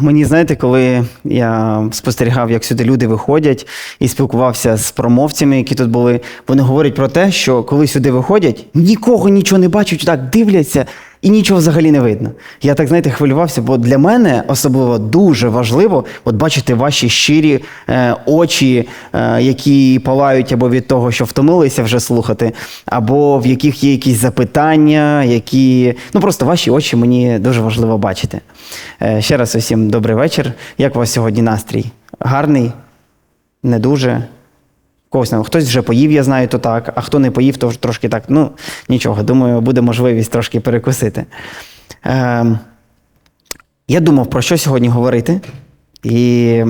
Мені знаєте, коли я спостерігав, як сюди люди виходять і спілкувався з промовцями, які тут були, вони говорять про те, що коли сюди виходять, нікого нічого не бачать, так дивляться і нічого взагалі не видно. Я так знаєте, хвилювався, бо для мене особливо дуже важливо от бачити ваші щирі е, очі, е, які палають або від того, що втомилися вже слухати, або в яких є якісь запитання, які ну просто ваші очі мені дуже важливо бачити. Е, ще раз усім добрий вечір. Як у вас сьогодні настрій? Гарний? Не дуже? Когось не- хтось вже поїв, я знаю, то так, а хто не поїв, то трошки так. Ну, нічого, думаю, буде можливість трошки перекусити. Ем, я думав, про що сьогодні говорити. І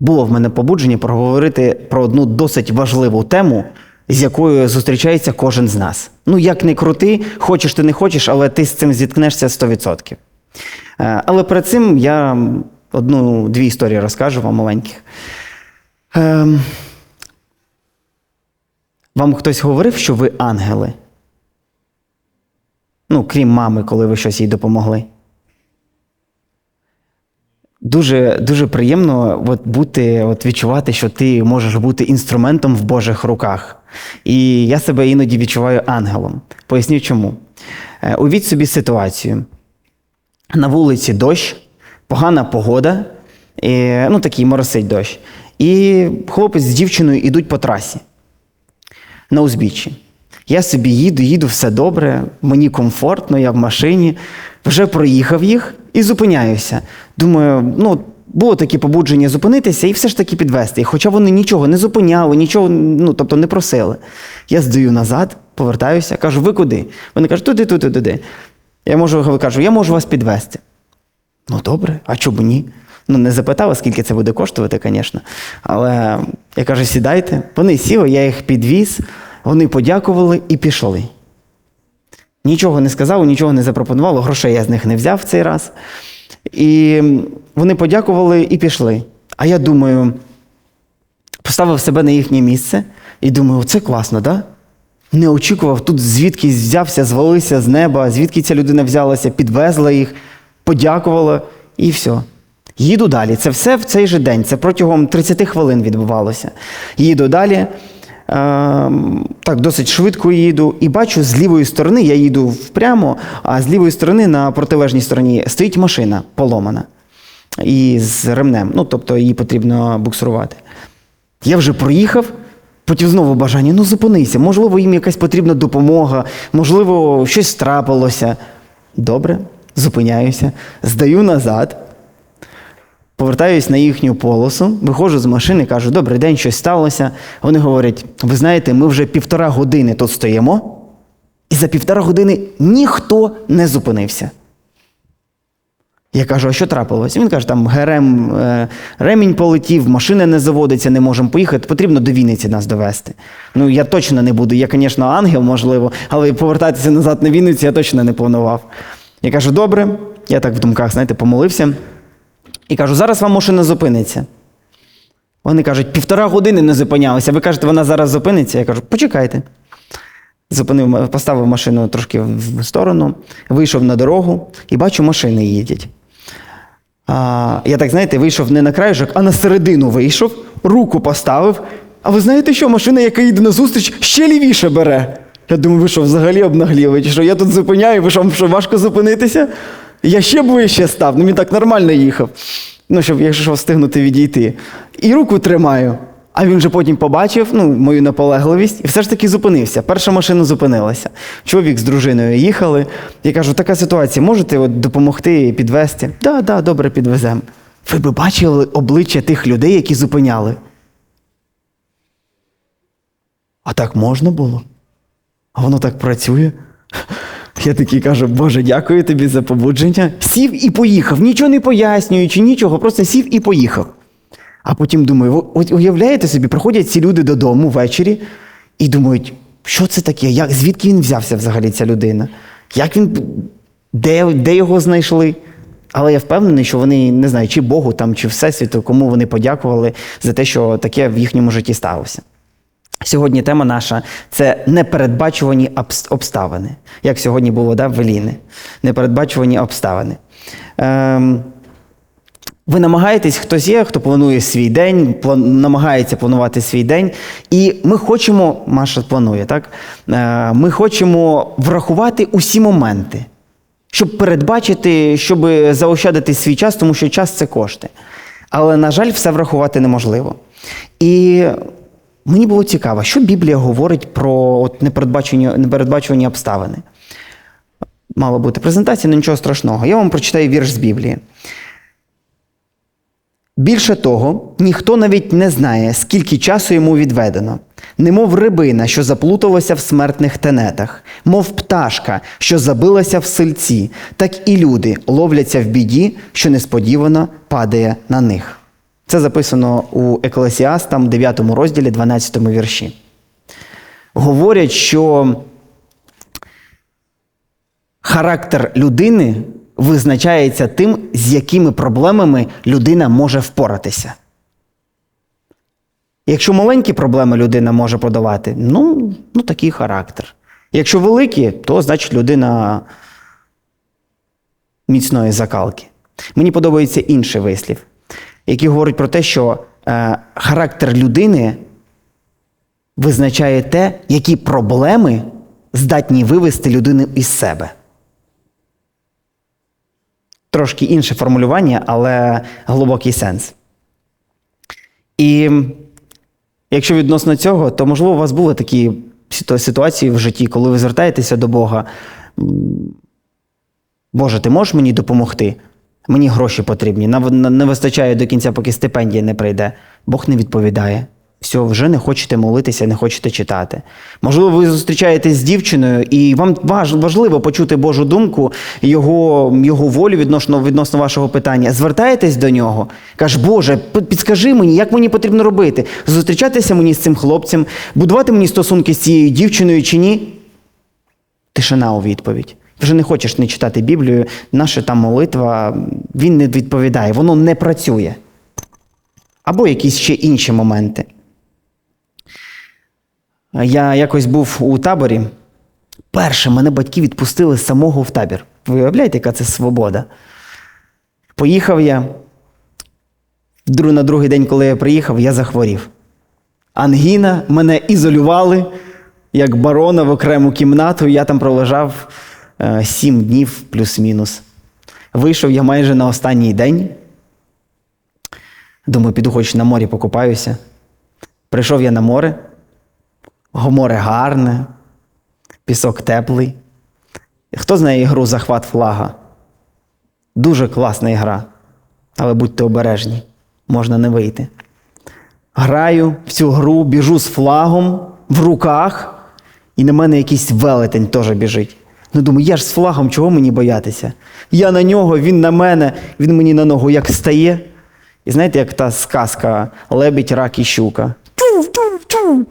було в мене побудження проговорити про одну досить важливу тему, з якою зустрічається кожен з нас. Ну, як не крути, хочеш ти не хочеш, але ти з цим зіткнешся 100%. Е, Але перед цим я одну-дві історії розкажу вам маленьких. Ем, Вам хтось говорив, що ви ангели? Ну, крім мами, коли ви щось їй допомогли. Дуже, дуже приємно от бути, от відчувати, що ти можеш бути інструментом в Божих руках. І я себе іноді відчуваю ангелом. Поясню чому. Е, Уявіть собі ситуацію. На вулиці дощ, погана погода, і, ну такий моросить дощ. І хлопець з дівчиною йдуть по трасі на узбіччі. Я собі їду, їду, все добре, мені комфортно, я в машині, вже проїхав їх і зупиняюся. Думаю, ну, було таке побудження зупинитися і все ж таки підвести. Хоча вони нічого не зупиняли, нічого, ну, тобто не просили. Я здаю назад, повертаюся, кажу, ви куди? Вони кажуть, туди, туди, туди. Я можу, кажу, я можу вас підвести. Ну, добре, а чому ні? Ну, не запитала, скільки це буде коштувати, звісно. Але я кажу, сідайте. Вони сіли, я їх підвіз, вони подякували і пішли. Нічого не сказали, нічого не запропонували, грошей я з них не взяв в цей раз. І вони подякували і пішли. А я думаю, поставив себе на їхнє місце і думаю, це класно, так? Да? Не очікував, тут звідки взявся, звалився з неба, звідки ця людина взялася, підвезла їх, подякувала і все. Їду далі. Це все в цей же день. Це протягом 30 хвилин відбувалося. Їду далі. Ем, так, досить швидко їду, і бачу з лівої сторони, я їду впрямо, а з лівої сторони на протилежній стороні стоїть машина поломана. І з ремнем. Ну, тобто її потрібно буксирувати. Я вже проїхав, потім знову бажання, ну зупинися, можливо, їм якась потрібна допомога, можливо, щось трапилося. Добре, зупиняюся, здаю назад, повертаюсь на їхню полосу, виходжу з машини, кажу, добрий день, щось сталося. Вони говорять: ви знаєте, ми вже півтора години тут стоїмо, і за півтора години ніхто не зупинився. Я кажу, а що трапилось? Він каже, там герем, е, ремінь полетів, машина не заводиться, не можемо поїхати, потрібно до Вінниці нас довести. Ну, я точно не буду. Я, звісно, ангел, можливо, але повертатися назад на Вінницю я точно не планував. Я кажу, добре, я так в думках, знаєте, помолився. І кажу, зараз вам машина зупиниться. Вони кажуть, півтора години не зупинялися. Ви кажете, вона зараз зупиниться. Я кажу, почекайте. Зупинив, поставив машину трошки в сторону, вийшов на дорогу і бачу, машини їдять. А, я так, знаєте, вийшов не на краєшок, а на середину вийшов, руку поставив. А ви знаєте що? Машина, яка їде на зустріч, ще лівіше бере. Я думаю, ви що, взагалі обнагліли? Що я тут зупиняю, ви що, що важко зупинитися? Я ще ближче став, ну він так нормально їхав. Ну, щоб якщо що, встигнути відійти. І руку тримаю. А він вже потім побачив ну, мою наполегливість і все ж таки зупинився. Перша машина зупинилася. Чоловік з дружиною їхали. Я кажу, така ситуація, можете от допомогти підвести? Так, да, да, добре, підвеземо. Ви би бачили обличчя тих людей, які зупиняли. А так можна було? А воно так працює. Я такий кажу, Боже, дякую тобі за побудження. Сів і поїхав, нічого не пояснюючи, нічого, просто сів і поїхав. А потім думаю, от уявляєте собі, приходять ці люди додому ввечері і думають, що це таке? Як, звідки він взявся взагалі ця людина? Як він, де, де його знайшли? Але я впевнений, що вони не знаю, чи Богу там, чи Всесвіту, кому вони подякували за те, що таке в їхньому житті сталося. Сьогодні тема наша це непередбачувані обставини. Як сьогодні було да, в Еліни. Непередбачувані обставини. Ем, ви намагаєтесь, хтось є, хто планує свій день, план, намагається планувати свій день. І ми хочемо, Маша планує, так? Е, ми хочемо врахувати усі моменти, щоб передбачити, щоб заощадити свій час, тому що час це кошти. Але, на жаль, все врахувати неможливо. І мені було цікаво, що Біблія говорить про от непередбачені, непередбачувані обставини. Мала бути презентація, але нічого страшного. Я вам прочитаю вірш з Біблії. Більше того, ніхто навіть не знає, скільки часу йому відведено, немов рибина, що заплуталася в смертних тенетах, мов пташка, що забилася в сильці, так і люди ловляться в біді, що несподівано падає на них. Це записано у Еклесіастам, 9 розділі, 12 вірші. Говорять, що характер людини визначається тим, з якими проблемами людина може впоратися. Якщо маленькі проблеми людина може подолати, ну, ну такий характер. Якщо великі, то значить людина міцної закалки. Мені подобається інший вислів, який говорить про те, що е, характер людини визначає те, які проблеми здатні вивести людину із себе. Трошки інше формулювання, але глибокий сенс. І якщо відносно цього, то можливо у вас були такі ситуації в житті, коли ви звертаєтеся до Бога. Боже, ти можеш мені допомогти? Мені гроші потрібні. Не вистачає до кінця, поки стипендія не прийде. Бог не відповідає. Все, вже не хочете молитися, не хочете читати. Можливо, ви зустрічаєтесь з дівчиною, і вам важливо почути Божу думку, його його волю відносно відносно вашого питання. Звертаєтесь до нього, каже, Боже, підскажи мені, як мені потрібно робити? Зустрічатися мені з цим хлопцем, будувати мені стосунки з цією дівчиною чи ні? Тишина у відповідь. Вже не хочеш не читати Біблію, наша там молитва, він не відповідає, воно не працює. Або якісь ще інші моменти. Я якось був у таборі. Перше, мене батьки відпустили самого в табір. Ви уявляєте, яка це свобода? Поїхав я. На другий день, коли я приїхав, я захворів. Ангіна, мене ізолювали, як барона в окрему кімнату, я там пролежав сім днів плюс-мінус. Вийшов я майже на останній день. Думаю, піду хоч на морі покупаюся. Прийшов я на море. Море гарне, пісок теплий. Хто знає ігру захват флага? Дуже класна ігра. Але будьте обережні, можна не вийти. Граю в цю гру, біжу з флагом в руках, і на мене якийсь велетень теж біжить. Ну, думаю, я ж з флагом, чого мені боятися? Я на нього, він на мене, він мені на ногу як стає. І знаєте, як та сказка лебідь, рак і щука. Ту-ту-ту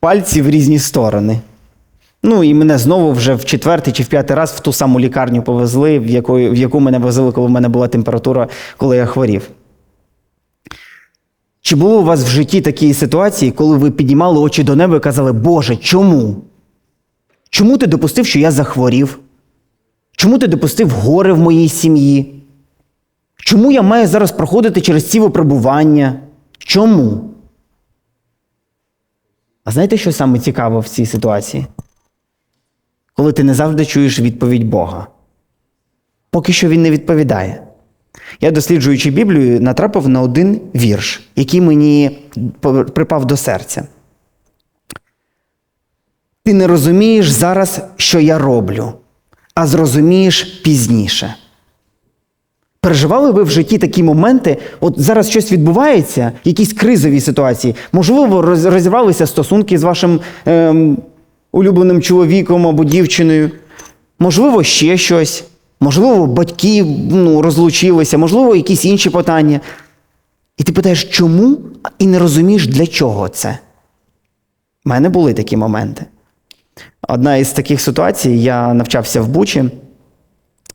пальці в різні сторони. Ну і мене знову вже в четвертий чи в п'ятий раз в ту саму лікарню повезли, в яку, в яку мене возили, коли в мене була температура, коли я хворів. Чи було у вас в житті такі ситуації, коли ви піднімали очі до неба і казали, Боже, чому? Чому ти допустив, що я захворів? Чому ти допустив горе в моїй сім'ї? Чому я маю зараз проходити через ці випробування? Чому? А знаєте, що саме цікаво в цій ситуації? Коли ти не завжди чуєш відповідь Бога. Поки що він не відповідає. Я, досліджуючи Біблію, натрапив на один вірш, який мені припав до серця. Ти не розумієш зараз, що я роблю, а зрозумієш пізніше. Переживали ви в житті такі моменти, от зараз щось відбувається, якісь кризові ситуації. Можливо, розірвалися стосунки з вашим ем, улюбленим чоловіком або дівчиною. Можливо, ще щось. Можливо, батьки ну, розлучилися, можливо, якісь інші питання. І ти питаєш, чому і не розумієш, для чого це? У мене були такі моменти. Одна із таких ситуацій, я навчався в Бучі.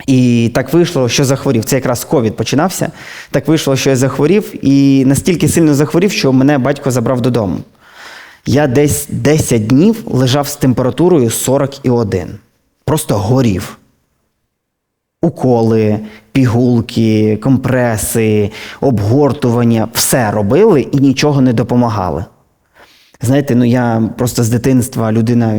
І так вийшло, що захворів. Це якраз ковід починався. Так вийшло, що я захворів, і настільки сильно захворів, що мене батько забрав додому. Я десь 10 днів лежав з температурою 41. Просто горів. уколи, пігулки, компреси, обгортування все робили і нічого не допомагали. Знаєте, ну я просто з дитинства людина,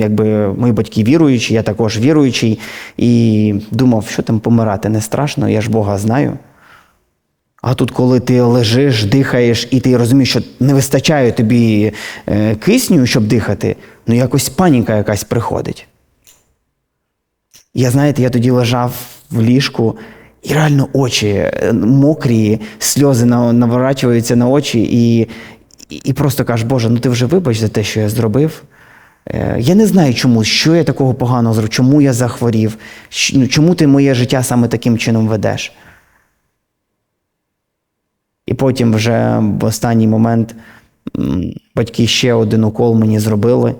якби мої батьки віруючі, я також віруючий, і думав, що там помирати не страшно, я ж Бога знаю. А тут, коли ти лежиш, дихаєш, і ти розумієш, що не вистачає тобі е, кисню, щоб дихати, ну якось паніка якась приходить. Я знаєте, я тоді лежав в ліжку, і реально очі е, мокрі, сльози на- наворачуються на очі, і, і, просто кажеш, Боже, ну ти вже вибач за те, що я зробив. Е, Я не знаю чому, що я такого поганого зробив, чому я захворів, ну, чому ти моє життя саме таким чином ведеш. І потім вже в останній момент батьки ще один укол мені зробили,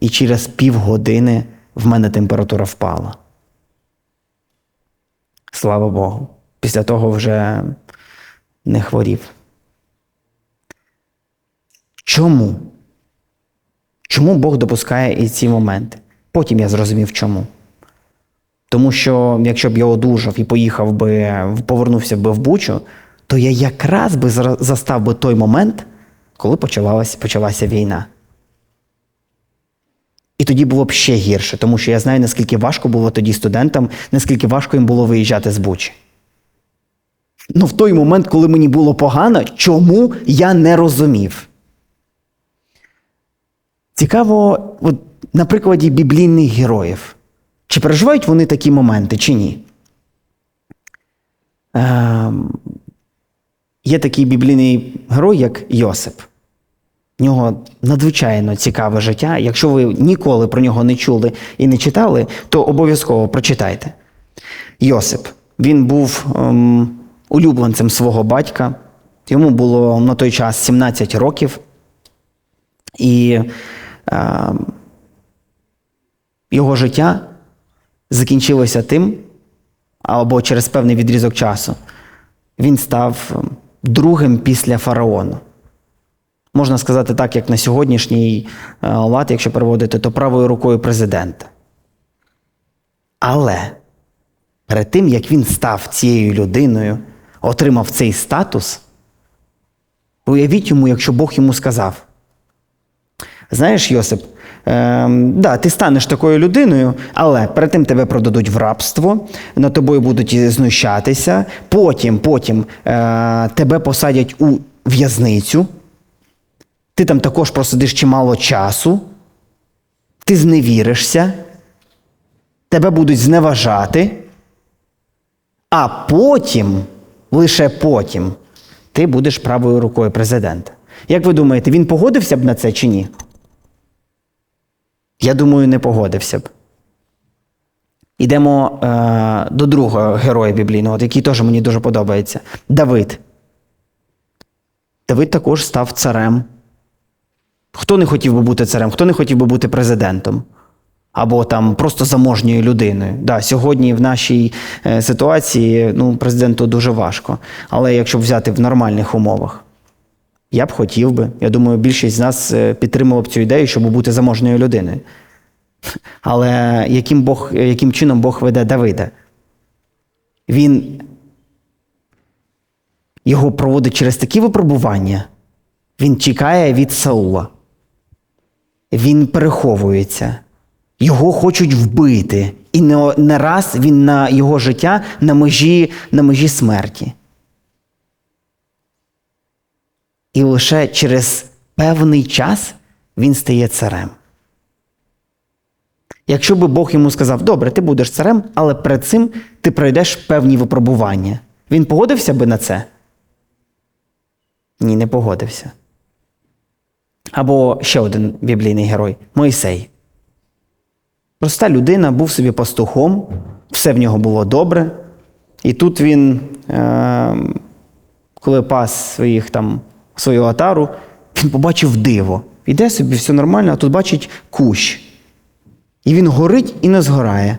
і через півгодини в мене температура впала. Слава Богу. Після того вже не хворів. Чому? Чому Бог допускає і ці моменти? Потім я зрозумів, чому. Тому що якщо б я одужав і поїхав би, повернувся би в Бучу, то я якраз би застав би той момент, коли почалась, почалася війна. І тоді було б ще гірше, тому що я знаю, наскільки важко було тоді студентам, наскільки важко їм було виїжджати з Бучі. Ну, в той момент, коли мені було погано, чому я не розумів. Цікаво, от, на прикладі біблійних героїв. Чи переживають вони такі моменти, чи ні? Ем, є такий біблійний герой, як Йосип. В нього надзвичайно цікаве життя. Якщо ви ніколи про нього не чули і не читали, то обов'язково прочитайте. Йосип. Він був ем, улюбленцем свого батька. Йому було на той час 17 років. І його життя закінчилося тим, або через певний відрізок часу, він став ем, другим після фараону. Можна сказати так, як на сьогоднішній е, лад, якщо переводити, то правою рукою президента. Але перед тим, як він став цією людиною, отримав цей статус, уявіть йому, якщо Бог йому сказав: Знаєш, Йосип, е, да, ти станеш такою людиною, але перед тим тебе продадуть в рабство, над тобою будуть знущатися, потім, потім е, тебе посадять у в'язницю. Ти там також просидиш чимало часу, ти зневіришся, тебе будуть зневажати, а потім, лише потім, ти будеш правою рукою президента. Як ви думаєте, він погодився б на це чи ні? Я думаю, не погодився б. Йдемо е, до другого героя біблійного, який теж мені дуже подобається Давид. Давид також став царем. Хто не хотів би бути царем, хто не хотів би бути президентом? Або там просто заможньою людиною. Да, сьогодні в нашій е, ситуації ну, президенту дуже важко. Але якщо взяти в нормальних умовах, я б хотів би. Я думаю, більшість з нас е, підтримала б цю ідею, щоб бути заможною людиною. Але яким, Бог, яким чином Бог веде Давида? Він його проводить через такі випробування. Він тікає від Саула. Він переховується. Його хочуть вбити. І не раз він на його життя на межі, на межі смерті. І лише через певний час він стає царем. Якщо би Бог йому сказав, добре, ти будеш царем, але перед цим ти пройдеш певні випробування. Він погодився би на це? Ні, не погодився. Або ще один біблійний герой Мойсей. Проста людина, був собі пастухом, все в нього було добре. І тут він, е, коли пас своїх там, свою отару, він побачив диво. Іде собі, все нормально, а тут бачить кущ. І він горить і не згорає.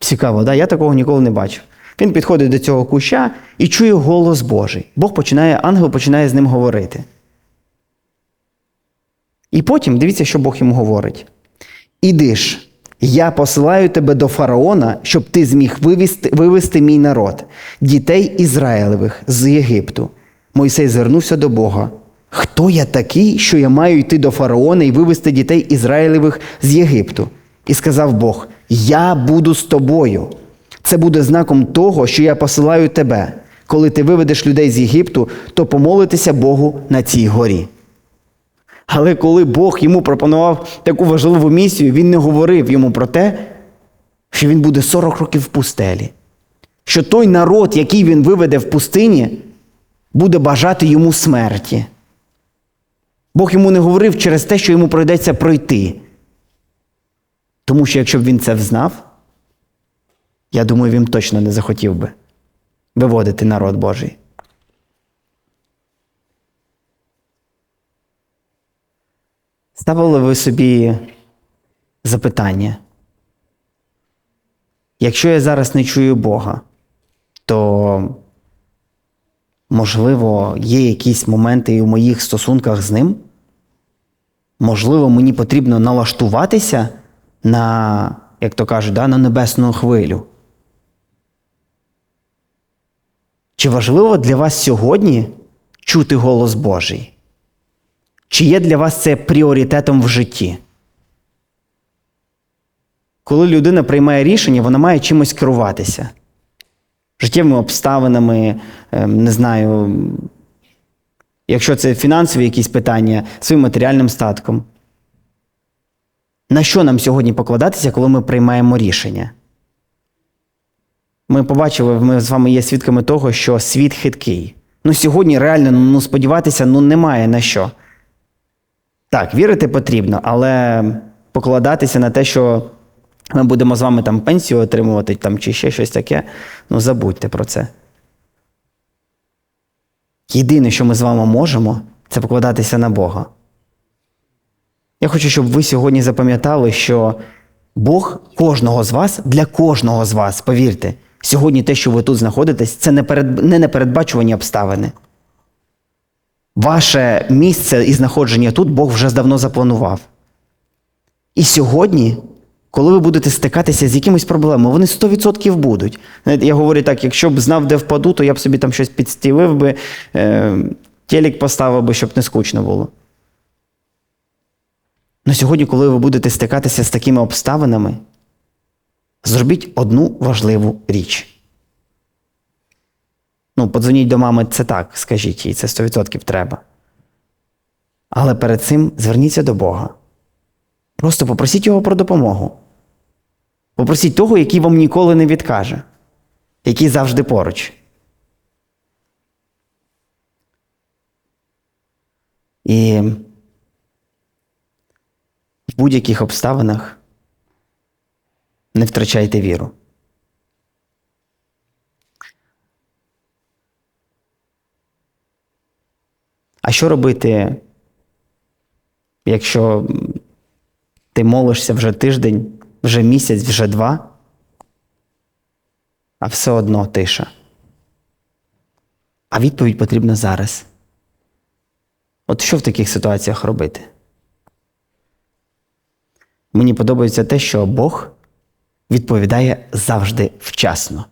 Цікаво, да? я такого ніколи не бачив. Він підходить до цього куща і чує голос Божий. Бог починає, ангел починає з ним говорити. І потім дивіться, що Бог йому говорить. Іди ж Я посилаю тебе до фараона, щоб ти зміг вивести, вивести мій народ, дітей Ізраїлевих з Єгипту. Мойсей звернувся до Бога. Хто я такий, що я маю йти до фараона і вивести дітей Ізраїлевих з Єгипту? І сказав Бог: Я буду з тобою. Це буде знаком того, що я посилаю тебе. Коли ти виведеш людей з Єгипту, то помолитися Богу на цій горі. Але коли Бог йому пропонував таку важливу місію, він не говорив йому про те, що він буде 40 років в пустелі. Що той народ, який він виведе в пустині, буде бажати йому смерті. Бог йому не говорив через те, що йому прийдеться пройти. Тому що якщо б він це взнав, я думаю, він точно не захотів би виводити народ Божий. Ставили ви собі запитання. Якщо я зараз не чую Бога, то можливо є якісь моменти і у моїх стосунках з ним? Можливо, мені потрібно налаштуватися на, як то кажуть, да, на небесну хвилю. Чи важливо для вас сьогодні чути голос Божий? Чи є для вас це пріоритетом в житті? Коли людина приймає рішення, вона має чимось керуватися. Життєвими обставинами, ем, не знаю, якщо це фінансові якісь питання, своїм матеріальним статком. На що нам сьогодні покладатися, коли ми приймаємо рішення? Ми побачили, ми з вами є свідками того, що світ хиткий. Ну, сьогодні реально ну, сподіватися ну, немає на що. Так, вірити потрібно, але покладатися на те, що ми будемо з вами там пенсію отримувати там, чи ще щось таке, ну забудьте про це. Єдине, що ми з вами можемо, це покладатися на Бога. Я хочу, щоб ви сьогодні запам'ятали, що Бог кожного з вас, для кожного з вас, повірте, сьогодні те, що ви тут знаходитесь, це не, перед, непередбачувані обставини. Ваше місце і знаходження тут Бог вже давно запланував. І сьогодні, коли ви будете стикатися з якимись проблемами, вони 100% будуть. Я говорю так: якщо б знав, де впаду, то я б собі там щось підстілив би, е, телек поставив би, щоб не скучно було. Но сьогодні, коли ви будете стикатися з такими обставинами, зробіть одну важливу річ. Ну, подзвоніть до мами, це так, скажіть їй, це 100% треба. Але перед цим зверніться до Бога. Просто попросіть його про допомогу. Попросіть того, який вам ніколи не відкаже, який завжди поруч. І в будь-яких обставинах не втрачайте віру. А що робити, якщо ти молишся вже тиждень, вже місяць, вже два, а все одно тиша? А відповідь потрібна зараз. От що в таких ситуаціях робити? Мені подобається те, що Бог відповідає завжди вчасно.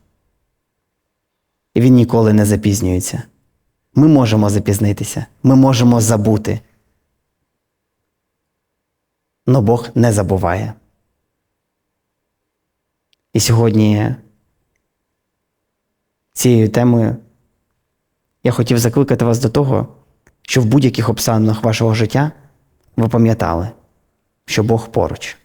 І він ніколи не запізнюється. Ми можемо запізнитися, ми можемо забути. Но Бог не забуває. І сьогодні цією темою я хотів закликати вас до того, що в будь-яких обставинах вашого життя ви пам'ятали, що Бог поруч.